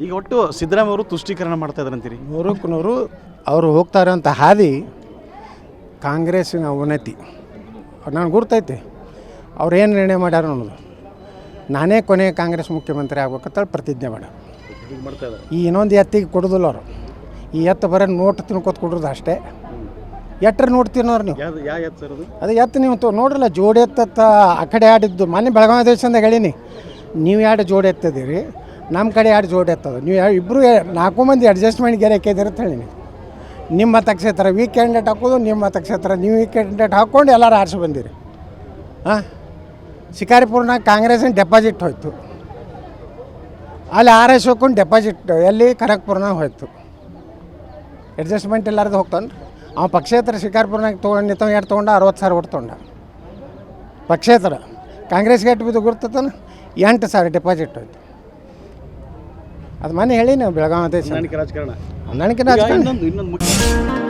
ಈಗ ಒಟ್ಟು ಸಿದ್ದರಾಮಯ್ಯ ಅವರು ತುಷ್ಟೀಕರಣ ಮಾಡ್ತಾ ಇದ್ರಂತೀರಿ ನೂರಕ್ಕೆ ನೂರು ಅವರು ಹೋಗ್ತಾ ಇರೋಂಥ ಹಾದಿ ಕಾಂಗ್ರೆಸ್ಸಿನ ಅವನತಿ ನಾನು ಗುರ್ತೈತಿ. ಅವ್ರು ಏನು ನಿರ್ಣಯ ಮಾಡ್ಯಾರ ಅನ್ನೋದು. ನಾನೇ ಕೊನೆ ಕಾಂಗ್ರೆಸ್ ಮುಖ್ಯಮಂತ್ರಿ ಆಗ್ಬೇಕಂತೇಳಿ ಪ್ರತಿಜ್ಞೆ ಮಾಡ ಈ ಇನ್ನೊಂದು ಎತ್ತಿಗೆ ಕೊಡೋದಿಲ್ಲ ಅವರು. ಈ ಎತ್ತು ಬರೋ ನೋಟ್ ತಿನ್ಕೋತ ಕೊಡೋದು ಅಷ್ಟೇ. ಎಟ್ರ ನೋಟ್ ತಿನ್ನೋರು ನೀವು? ಅದು? ಎತ್ತು ನೀವು ತೊ ನೋಡ್ರಲ್ಲ ಜೋಡಿ ಎತ್ತ ಆ ಕಡೆ ಆಡಿದ್ದು ಮೊನ್ನೆ ಬೆಳಗಾವಿ ದೇಶದಿಂದ ಹೇಳೀನಿ. ನೀವು ಎರಡು ಜೋಡಿ ಎತ್ತದಿರಿ ನಮ್ಮ ಕಡೆ ಎರಡು ಜೋಡಿ ಎತ್ತದ ನೀವು ಇಬ್ಬರು ನಾಲ್ಕು ಮಂದಿ ಅಡ್ಜಸ್ಟ್ಮೆಂಟ್ ಗೆರೆ ಹಾಕಿದಿರಿ ಅಂತ ಹೇಳೀನಿ ನಿಮ್ಮ ಮತಕ್ಷೇತ್ರ ವೀಕ್ ಕ್ಯಾಂಡಿಡೇಟ್ ಹಾಕೋದು, ನಿಮ್ಮ ಮತಕ್ಷೇತ್ರ ನೀವು ವೀಕ್ ಕ್ಯಾಂಡಿಡೇಟ್ ಹಾಕ್ಕೊಂಡು ಎಲ್ಲರೂ ಆರಿಸಿ ಬಂದಿರಿ. ಹಾಂ ಶಿಕಾರಿಪುರ್ನಾಗ ಕಾಂಗ್ರೆಸ್ಸಿನ ಡೆಪಾಸಿಟ್ ಹೋಯ್ತು. ಅಲ್ಲಿ ಆರ್ ಎಸ್ ಹೋಗ್ಕೊಂಡು ಡೆಪಾಸಿಟ್ ಎಲ್ಲಿ? ಖರಗ್ಪುರ್ನಾಗ ಹೋಯ್ತು. ಅಡ್ಜಸ್ಟ್ಮೆಂಟ್ ಎಲ್ಲಾರ್ದು ಹೋಗ್ತಾನೆ ಅವ ಪಕ್ಷೇತರ ಶಿಕಾರಿಪುರ್ನಾಗ ತೊಗೊಂಡು ನಿಂತವ ಎರಡು ತೊಗೊಂಡ? ಅರವತ್ತು ಸಾವಿರ ಓಟ್ ತೊಗೊಂಡ. ಪಕ್ಷೇತರ. ಕಾಂಗ್ರೆಸ್ಗೆ ಎಟ್ಟು ಬಿದ್ದು ಗುರ್ತತಾನ ಎಂಟು ಸಾವಿರ ಡೆಪಾಸಿಟ್ ಹೋಯ್ತು. ಅದು ಮನೆ ಹೇಳಿ ನಾವು ಬೆಳಗಾವಿ ದೇಶ ಹೊಂದಾಣಿಕೆ ರಾಜಕಾರಣ. ಹೊಂದಾಣಿಕೆ ರಾಜಕಾರಣ. ಇನ್ನೊಂದು ಇನ್ನೊಂದು ಮುಖ್ಯ